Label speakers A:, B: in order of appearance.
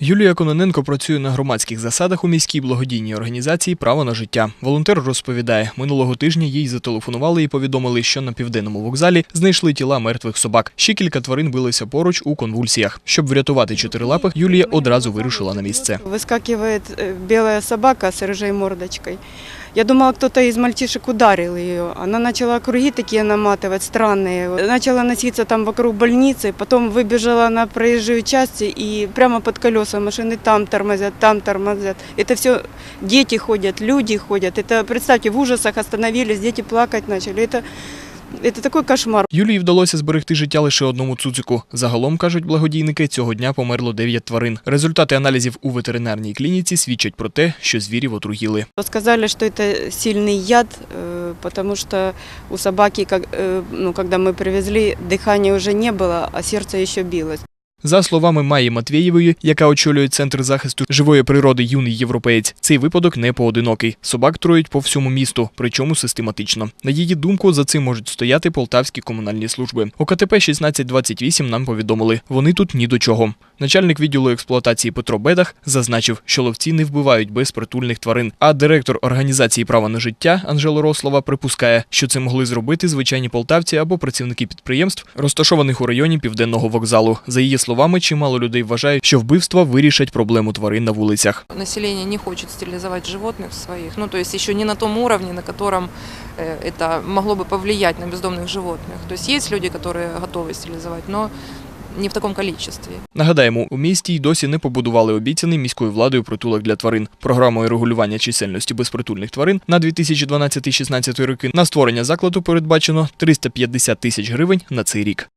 A: Юлія Кононенко працює на громадських засадах у міській благодійній організації Право на життя. Волонтер розповідає, минулого тижня їй зателефонували і повідомили, що на південному вокзалі знайшли тіла мертвих собак. Ще кілька тварин билися поруч у конвульсіях. Щоб врятувати чотирилапих, Юлія одразу вирушила на місце.
B: Выскакивает э, белая собака с рыжей мордочкой. Я думала, кто-то из мальчишек ударил ее. Она начала круги такие наматывать, странные. Начала носиться там вокруг больницы, потом выбежала на проезжую часть и прямо под колеса машины там тормозят, там тормозят. Это все дети ходят, люди ходят. Это, представьте, в ужасах остановились, дети плакать начали. Это, это такой кошмар.
A: Юлії вдалося зберегти життя лише одному цуцику. Загалом, кажуть благодійники, цього дня померло 9 тварин. Результати аналізів у ветеринарній клініці свідчать про те, що звірів отруїли.
B: Сказали, что это сильный яд, э, потому что у собаки, как, э, ну, когда мы привезли, дыхания уже не было, а сердце еще билось.
A: За словами Майї Матвєєвої, яка очолює центр захисту живої природи юний європеєць, цей випадок не поодинокий. Собак троють по всьому місту, причому систематично. На її думку, за цим можуть стояти полтавські комунальні служби. ОКТП КТП 1628 нам повідомили, вони тут ні до чого Начальник відділу експлуатації Петро Бедах зазначив, що ловці не вбивають безпритульних тварин. А директор організації Право на життя Анжела Рослова припускає, що це могли зробити звичайні полтавці або працівники підприємств, розташованих у районі південного вокзалу. За її словами, чимало людей вважають, що вбивства вирішать проблему тварин на вулицях.
C: Население не хочет стерилизовать животных своих, ну то есть еще не на том уровне, на котором э, это могло бы повлиять на бездомных животных. То есть есть люди, которые готовы стерилизовать, но не в такому количестве.
A: Нагадаємо, у місті й досі не побудували обіцяний міською владою притулок для тварин. Програмою регулювання чисельності безпритульних тварин на 2012-16 роки на створення закладу передбачено 350 тисяч гривень на цей рік.